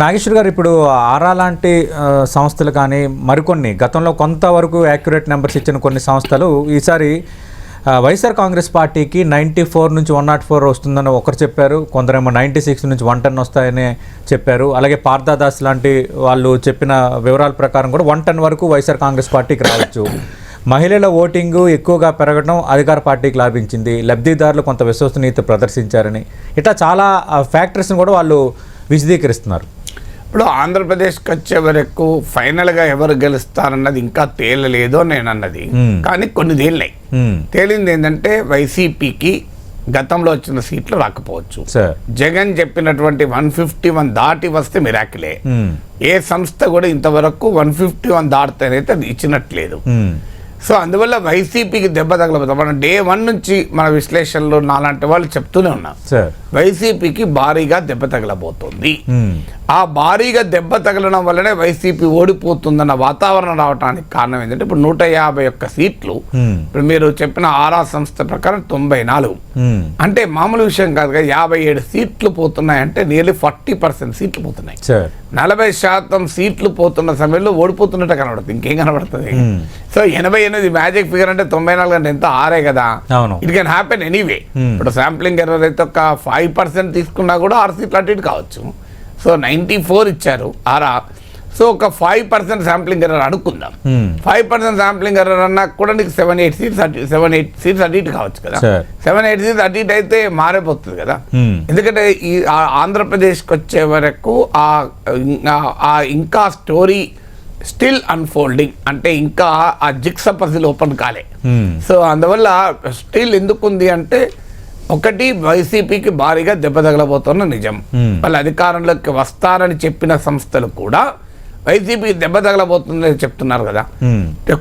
నాగేశ్వర్ గారు ఇప్పుడు ఆరా లాంటి సంస్థలు కానీ మరికొన్ని గతంలో కొంతవరకు యాక్యురేట్ నెంబర్స్ ఇచ్చిన కొన్ని సంస్థలు ఈసారి వైఎస్ఆర్ కాంగ్రెస్ పార్టీకి నైంటీ ఫోర్ నుంచి వన్ నాట్ ఫోర్ వస్తుందని ఒకరు చెప్పారు. కొందరేమో నైంటీ సిక్స్ నుంచి వన్ టెన్ వస్తాయని చెప్పారు. అలాగే పార్థాదాస్ లాంటి వాళ్ళు చెప్పిన వివరాల ప్రకారం కూడా వన్ టెన్ వరకు వైఎస్ఆర్ కాంగ్రెస్ పార్టీకి రావచ్చు. మహిళల ఓటింగు ఎక్కువగా పెరగడం అధికార పార్టీకి లాభించింది. లబ్ధిదారులు కొంత విశ్వసనీయత ప్రదర్శించారని. ఇట్లా చాలా ఫ్యాక్టర్స్ని కూడా వాళ్ళు విశదీకరిస్తున్నారు ఇప్పుడు ఆంధ్రప్రదేశ్కి వచ్చే వరకు ఫైనల్గా ఎవరు గెలుస్తారన్నది ఇంకా తేలలేదు నేను అన్నది. కానీ కొన్ని తేలినాయి. తేలింది ఏంటంటే వైసీపీకి గతంలో వచ్చిన సీట్లు రాకపోవచ్చు జగన్ చెప్పినటువంటి వన్ ఫిఫ్టీ వన్ దాటి వస్తే మిరాకిలే. ఏ సంస్థ కూడా ఇంతవరకు వన్ ఫిఫ్టీ వన్ దాటితేనైతే అది ఇచ్చినట్లేదు. సో అందువల్ల వైసీపీకి దెబ్బ తగలబోతాం. మనం డే వన్ నుంచి మన విశ్లేషణలో నాలాంటి వాళ్ళు చెప్తూనే ఉన్నాం. సార్ వైసీపీకి భారీగా దెబ్బ తగలబోతోంది. మ్మ్. ఆ భారీగా దెబ్బ తగలడం వల్లనే వైసీపీ ఓడిపోతుందన్న వాతావరణం రావడానికి కారణం ఏంటంటే ఇప్పుడు నూట యాభై ఒక్క సీట్లు మ్మ్. ఇప్పుడు మీరు చెప్పిన ఆరా సంస్థ ప్రకారం తొంభై నాలుగు. మ్మ్. అంటే మామూలు విషయం కాదు కదా యాభై ఏడు సీట్లు పోతున్నాయంటే నియర్లీ ఫార్టీ పర్సెంట్ సీట్లు పోతున్నాయి. సార్ నలభై శాతం సీట్లు పోతున్న సమయంలో ఓడిపోతున్నట్టు కనబడుతుంది. ఇంకేం కనబడుతుంది. సో ఎనభై ఎనిమిది మ్యాజిక్ ఫిగర్ అంటే తొంభై నాలుగు అంటే ఎంత? ఆరే కదా. అవును. It can happen anyway. ఇప్పుడు శాంప్లింగ్ ఎర్రర్ అయితే ఒక ఫైవ్ పర్సెంట్ తీసుకున్నా కూడా ఆరు సీట్లు అటు ఇటు కావచ్చు. సో నైంటీ ఫోర్ ఇచ్చారు. ఆరా. సో ఒక ఫైవ్ పర్సెంట్ శాంప్లింగ్ ఎర్రర్ అనుకుందాం. ఫైవ్ పర్సెంట్ శాంప్లింగ్ ఎర్రర్ అన్నా కూడా నీకు సెవెన్ ఎయిట్ సీట్స్ అటు సెవెన్ ఎయిట్ సీట్స్ అటు ఇటు కావచ్చు కదా. సెవెన్ ఎయిట్ సీట్స్ అటు ఇటు అయితే మారిపోతుంది కదా మ్మ్. ఎందుకంటే ఈ ఆంధ్రప్రదేశ్కి వచ్చే వరకు ఆ ఇంకా స్టోరీ స్టిల్ అన్ఫోల్డింగ్ అంటే ఇంకా ఆ జిక్స పజిల్ ఓపెన్ కాలే మ్మ్. సో అందువల్ల స్టిల్ ఎందుకుంది అంటే ఒకటి వైసీపీకి భారీగా దెబ్బ తగలబోతున్న నిజం Hmm. వాళ్ళు అధికారంలోకి వస్తారని చెప్పిన సంస్థలు కూడా వైసీపీకి దెబ్బ తగలబోతుందని చెప్తున్నారు కదా.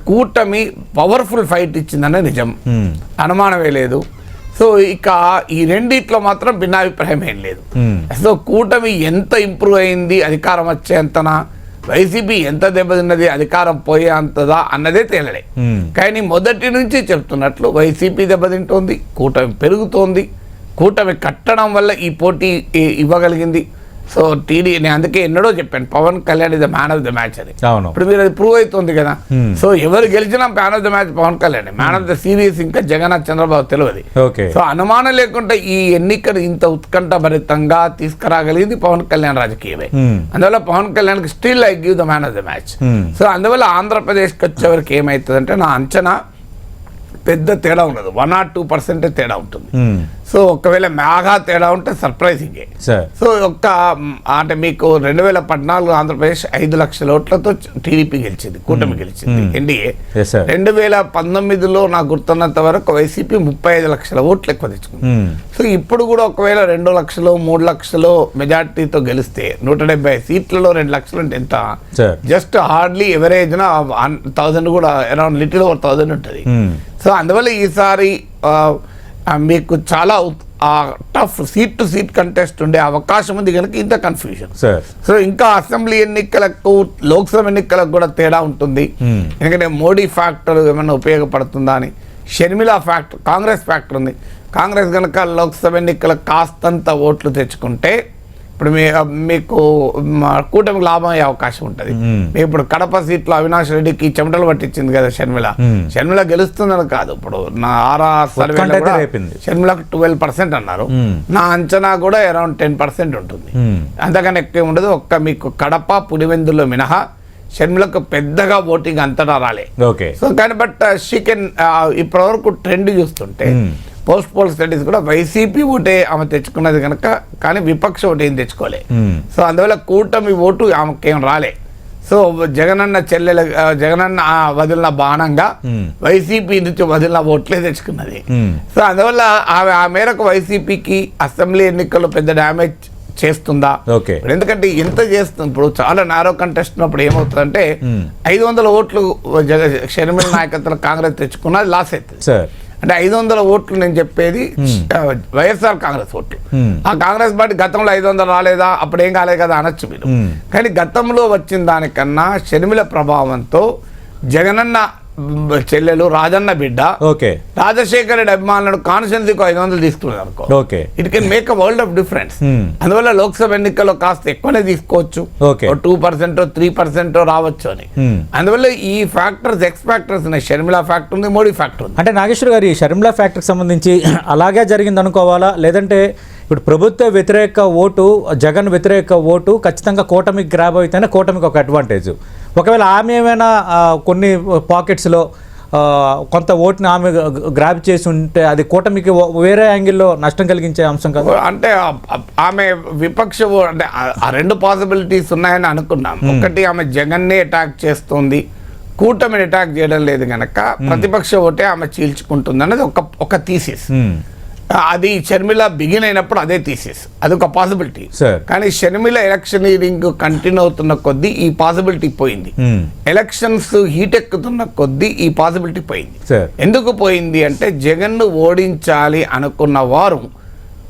కూటమి పవర్ఫుల్ ఫైట్ ఇచ్చిందనే నిజం. అనుమానమే లేదు. సో ఇక ఈ రెండిట్లో మాత్రం భిన్నాభిప్రాయం ఏం లేదు. సో కూటమి ఎంత ఇంప్రూవ్ అయింది అధికారం వచ్చేంతనా వైసీపీ ఎంత దెబ్బతిన్నది అధికారం పోయే అంతదా అన్నదే తేలలే. కానీ మొదటి నుంచి చెప్తున్నట్లు వైసీపీ దెబ్బతింటోంది కూటమి పెరుగుతోంది కూటమి కట్టడం వల్ల ఈ పోటీ ఇవ్వగలిగింది. సో టీడీ నేను అందుకే ఎన్నడో చెప్పాను Pawan Kalyan is the man of the match అని. అవును. ఇప్పుడు మీరు అది ప్రూవ్ అవుతుంది కదా. సో ఎవరు గెలిచినా man of the match Pawan Kalyan. Man of the series ఇంకా జగన్నాథ్ చంద్రబాబు తెలియదు ఓకే. సో అనుమానం లేకుండా ఈ ఎన్నికను ఇంత ఉత్కంఠభరితంగా తీసుకురాగలిగింది పవన్ కళ్యాణ్ రాజకీయమే. అందువల్ల Pawan Kalyan still I give the man of the match. So అందువల్ల ఆంధ్రప్రదేశ్కి వచ్చేవరకు ఏమవుతుందంటే నా అంచనా పెద్ద తేడా ఉండదు వన్ ఆర్ టూ పర్సెంటే తేడా ఉంటుంది. సో ఒకవేళ బాగా తేడా ఉంటే సర్ప్రైజింగే. సార్. సో ఒక్క అంటే మీకు రెండు వేల పద్నాలుగు ఆంధ్రప్రదేశ్ ఐదు లక్షల ఓట్లతో టీడీపీ గెలిచింది కూటమి గెలిచింది. ఎన్డీఏ. రెండు వేల పంతొమ్మిదిలో నాకు గుర్తున్నంత వరకు వైసీపీ ముప్పై ఐదు లక్షల ఓట్లు ఎక్కువ తెచ్చుకుంది. సో ఇప్పుడు కూడా ఒకవేళ రెండు లక్షలు మూడు లక్షలు మెజార్టీతో గెలిస్తే నూట డెబ్బై సీట్లలో రెండు లక్షలు అంటే ఎంత? జస్ట్ హార్డ్లీ ఎవరేజ్ థౌజండ్ కూడా అరౌండ్ లిటిల్ ఓవర్ థౌజండ్ ఉంటుంది. సో అందువల్ల ఈసారి మీకు చాలా tough seat to seat contest ఉండే అవకాశం ఉంది కనుక ఇంత కన్ఫ్యూజన్ సార్ సో ఇంకా అసెంబ్లీ ఎన్నికలకు లోక్సభ ఎన్నికలకు కూడా తేడా ఉంటుంది. Hmm. ఎందుకంటే మోడీ ఫ్యాక్టర్ ఏమైనా ఉపయోగపడుతుందా అని. షర్మిల ఫ్యాక్టర్ కాంగ్రెస్ ఫ్యాక్టర్ ఉంది. కాంగ్రెస్ కనుక లోక్సభ ఎన్నికలకు కాస్తంత ఓట్లు తెచ్చుకుంటే ఇప్పుడు మీ మీకు కూటమికి లాభం అయ్యే అవకాశం ఉంటుంది ఇప్పుడు కడప సీట్లో అవినాష్ రెడ్డికి చెమటలు పట్టించింది కదా షర్మిల Hmm. షర్మిల గెలుస్తుందని కాదు ఇప్పుడు నా ఆరా సర్వే. షర్మిలకు ట్వెల్వ్ పర్సెంట్ అన్నారు. నా అంచనా కూడా అరౌండ్ టెన్ పర్సెంట్ ఉంటుంది. అంతకన్నా ఎక్కువ ఉండదు ఒక్క మీకు కడప పులివెందులో మినహా షర్మిలకు పెద్దగా ఓటింగ్ అంతటా రాలే ఓకే సో కానీ బట్ షీ కెన్ ఇప్పటివరకు ట్రెండ్ చూస్తుంటే. పోస్ట్ పోల్ స్టడీస్ కూడా వైసీపీ ఓటే ఆమె తెచ్చుకున్నది కనుక కానీ విపక్ష ఓటు ఏం తెచ్చుకోలే. సో అందువల్ల కూటమి ఓటు ఆమెకేం రాలే సో జగనన్న చెల్లెల జగనన్న వదిలిన బాణంగా. వైసీపీ నుంచి వదిలిన ఓట్లే తెచ్చుకున్నది. సో అందువల్ల ఆమె ఆ మేరకు వైసీపీకి అసెంబ్లీ ఎన్నికల్లో పెద్ద డ్యామేజ్ చేస్తుందా ఎందుకంటే ఎంత చేస్తుంది ఇప్పుడు చాలా నారో కంటెస్ట్ ఉన్నప్పుడు ఏమవుతుందంటే. ఐదు వందల ఓట్లు జగ షర్మిల నాయకత్వంలో కాంగ్రెస్ తెచ్చుకున్నా లాస్ అవుతుంది సార్ అంటే ఐదు వందల ఓట్లు నేను చెప్పేది ఆ, వైఎస్ఆర్ కాంగ్రెస్ ఓట్లు Hmm. ఆ కాంగ్రెస్ పార్టీ గతంలో ఐదు వందలు రాలేదా అప్పుడు ఏం కాలేదు కదా అనొచ్చు మీరు Hmm. కానీ గతంలో వచ్చిన దానికన్నా షర్మిల ప్రభావంతో జగనన్న చెల్లెలు రాజన్న బిడ్డ. ఓకే. రాజశేఖర రెడ్డి అభిమానులు కాన్స్టిట్యున్సీకి ఐదు వందలు తీసుకున్నారు అనుకో. Okay. It can make a world of difference. అందువల్ల లోక్సభ ఎన్నికల్లో కాస్త ఎక్కువనే తీసుకోవచ్చు. టూ పర్సెంట్ త్రీ పర్సెంట్ రావచ్చు అని. Hmm. అందువల్ల ఈ ఫ్యాక్టర్స్ ఎక్స్ ఫ్యాక్టర్స్ ఉన్నాయి. షర్మిల ఫ్యాక్టర్ ఉంది మోడీ ఫ్యాక్టర్ ఉంది. అంటే నాగేశ్వర్ గారు ఈ షర్మిలా ఫ్యాక్టరీకి సంబంధించి అలాగే జరిగింది అనుకోవాలా? లేదంటే ఇప్పుడు ప్రభుత్వ వ్యతిరేక ఓటు జగన్ వ్యతిరేక ఓటు ఖచ్చితంగా కూటమికి గ్రాబ్ అయితేనే కూటమికి ఒక అడ్వాంటేజ్ ఒకవేళ ఆమె ఏమైనా కొన్ని పాకెట్స్లో కొంత ఓటుని ఆమె గ్రాబ్ చేసి ఉంటే అది కూటమికి వేరే యాంగిల్లో నష్టం కలిగించే అంశం కాదు? అంటే ఆమె విపక్ష అంటే ఆ- రెండు పాసిబిలిటీస్ ఉన్నాయని అనుకున్నాం. ఒకటి ఆమె జగన్నే అటాక్ చేస్తుంది. కూటమిని అటాక్ చేయడం లేదు గనక ప్రతిపక్ష ఓటే ఆమె చీల్చుకుంటుంది అన్నది ఒక ఒక థీసిస్. అది షర్మిల బిగిన్ అయినప్పుడు అదే థీసిస్. అది ఒక పాసిబిలిటీ. కానీ షర్మిల ఎలక్షనీరింగ్ కంటిన్యూ అవుతున్న కొద్దీ ఈ పాసిబిలిటీ పోయింది. ఎలక్షన్స్ హీట్ ఎక్కుతున్న కొద్దీ ఈ పాసిబిలిటీ పోయింది. సార్. ఎందుకు పోయింది అంటే జగన్ను ఓడించాలి అనుకున్న వారు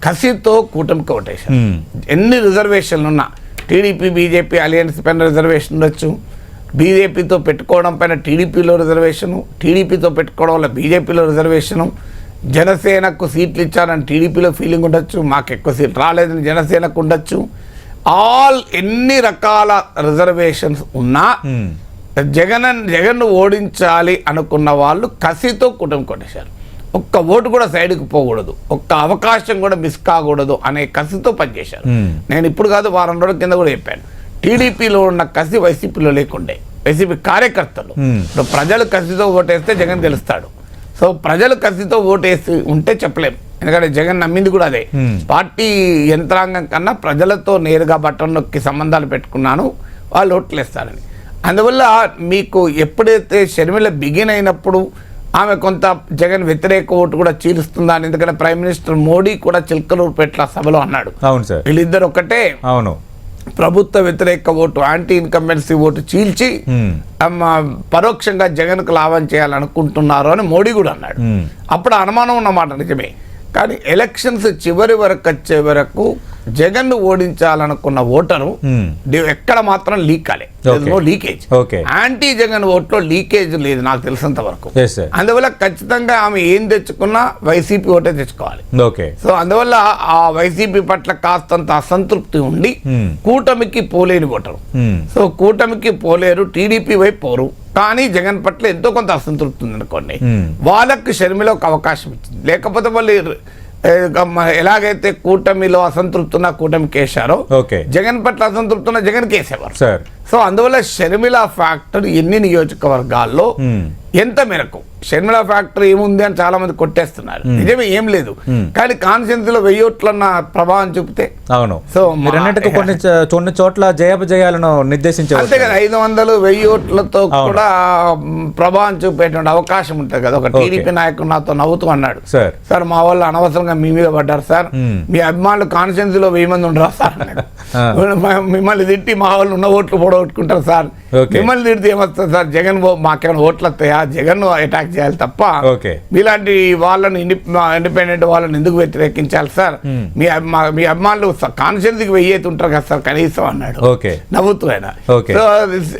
కసితో కూటమికి ఓటేశారు. Hmm. ఎన్ని రిజర్వేషన్లు ఉన్నా టీడీపీ బీజేపీ అలయన్స్ పైన రిజర్వేషన్ ఉండొచ్చు. బీజేపీతో పెట్టుకోవడం పైన టీడీపీలో రిజర్వేషను టీడీపీతో పెట్టుకోవడం వల్ల బీజేపీలో రిజర్వేషను. జనసేనకు సీట్లు ఇచ్చారని టీడీపీలో ఫీలింగ్ ఉండొచ్చు మాకు ఎక్కువ సీట్లు రాలేదని జనసేనకు ఉండొచ్చు. ఆల్ ఎన్ని రకాల రిజర్వేషన్స్ ఉన్నా. జగన్ జగన్ ఓడించాలి అనుకున్న వాళ్ళు కసితో కుటుంబం కొట్టేశారు. ఒక్క ఓటు కూడా సైడ్కి పోకూడదు. ఒక్క అవకాశం కూడా మిస్ కాకూడదు అనే కసితో పనిచేశారు. నేను ఇప్పుడు కాదు వారం రోజుల కింద కూడా చెప్పాను. టీడీపీలో ఉన్న కసి వైసీపీలో లేకుండే. వైసీపీ కార్యకర్తలు. ఇప్పుడు ప్రజలు కసితో ఓటేస్తే జగన్ గెలుస్తాడు. సో ప్రజలు కసితో ఓటేసి ఉంటే చెప్పలేం. ఎందుకంటే జగన్ నమ్మింది కూడా అదే. Hmm. పార్టీ యంత్రాంగం కన్నా ప్రజలతో నేరుగా బట్టన్ నొక్కి సంబంధాలు పెట్టుకున్నాను వాళ్ళు ఓట్లేస్తారని. అందువల్ల మీకు ఎప్పుడైతే షర్మిల బిగిన్ అయినప్పుడు ఆమె కొంత జగన్ వ్యతిరేక ఓటు కూడా చీలుస్తుందా అని ఎందుకంటే ప్రైమ్ మినిస్టర్ మోడీ కూడా చిల్కలూరుపేట్ల సభలో అన్నాడు. అవును సార్. వీళ్ళిద్దరు ఒకటే అవును. ప్రభుత్వ వ్యతిరేక ఓటు యాంటీ ఇన్కంబెన్సీ ఓటు చీల్చి పరోక్షంగా జగన్కు లాభం చేయాలనుకుంటున్నారు అని మోడీ కూడా అన్నాడు. అప్పుడు అనుమానం ఉన్నమాట నిజమే. కానీ ఎలక్షన్స్ చివరి వరకు వచ్చే వరకు జగన్ ఓడించాలనుకున్న ఓటరు Hmm. ఎక్కడ మాత్రం లీక్ కాలే. లీకేజ్. యాంటీ జగన్ ఓట్లో లీకేజ్ లేదు నాకు తెలిసినంత వరకు. అందువల్ల ఖచ్చితంగా ఆమె ఏం తెచ్చుకున్నా వైసీపీ ఓటే తెచ్చుకోవాలి. ఓకే సో అందువల్ల ఆ వైసీపీ పట్ల కాస్తంత అసంతృప్తి ఉండి Hmm. కూటమికి పోలేని ఓటరు. Hmm. సో కూటమికి పోలేరు టీడీపీ వైపు పోరు. కానీ జగన్ పట్ల ఎంతో కొంత అసంతృప్తి ఉంది అనుకోండి Hmm. వాళ్ళకు షర్మిల ఒక అవకాశం ఇచ్చింది. లేకపోతే వాళ్ళు ఎలాగైతే కూటమిలో అసంతృప్తి ఉన్న కూటమికి వేశారో ఓకే. జగన్ పట్ల అసంతృప్తి ఉన్న జగన్కి వేసేవారు సార్. సో అందువల్ల షర్మిల ఫ్యాక్టర్ ఎన్ని నియోజకవర్గాల్లో. ఎంత మేరకు? షర్మిల ఫ్యాక్టర్ ఏముంది అని చాలా మంది కొట్టేస్తున్నారు నిజమే ఏం లేదు. కానీ కాన్స్టిట్యున్సీలో వెయ్యి ఓట్లన్న ప్రభావం చూపితే అవును. సో అన్నట్టుగా కొన్ని కొన్ని చోట్ల జయాపజయాలను అంతే నిర్దేశించవచ్చు కదా ఐదు వందలు వెయ్యి ఓట్లతో అవును. కూడా ప్రభావం చూపేటువంటి అవకాశం ఉంటుంది కదా. ఒక టీడీపీ నాయకుడు నాతో నవ్వుతూ అన్నాడు. సార్. సార్ మా వాళ్ళు అనవసరంగా మీ మీద పడ్డారు సార్. మీ అభిమానులు కాన్స్టిట్యున్సీలో వెయ్యి మంది ఉండరా సార్? మిమ్మల్ని తిట్టి మా వాళ్ళు ఉన్న ఓట్లు పొడగొట్టుకుంటారు సార్. మిమ్మల్ని తిడితే ఏమొస్తుంది సార్ జగన్ మాకేమైనా ఓట్లు వస్తాయా జగన్ అటాక్ చేయాలి తప్ప ఓకే. మీలాంటి వాళ్ళని ఇండిపెండెంట్ వాళ్ళని ఎందుకు వ్యతిరేకించాలి సార్. మీ మీ అభిమానులు కాన్స్టిట్యున్సీకి వెయ్యి అయితే ఉంటారు కదా సార్ కనీసం అన్నాడు ఓకే నవ్వుతూ ఆయన ఓకే. సో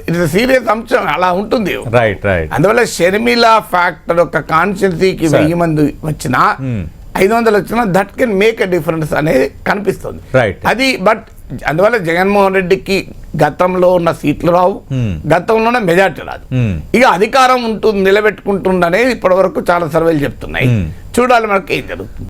ఇట్స్ సీరియస్ అంశం అలా ఉంటుంది రైట్ రైట్ అందువల్ల షర్మిల ఫ్యాక్టర్ ఒక కాన్స్టిట్యున్సీకి Sir. వెయ్యి మంది వచ్చినా. ఐదు వందలు వచ్చినా that can make a difference అనేది కనిపిస్తుంది Right. అది బట్ అందువల్ల జగన్మోహన్ రెడ్డికి గతంలో ఉన్న సీట్లు రావు. గతంలోనే మెజార్టీ రాదు. ఇక అధికారం ఉంటుంది నిలబెట్టుకుంటుంది అనేది ఇప్పటివరకు చాలా సర్వేలు చెప్తున్నాయి. చూడాలి మనకి ఏం జరుగుతుంది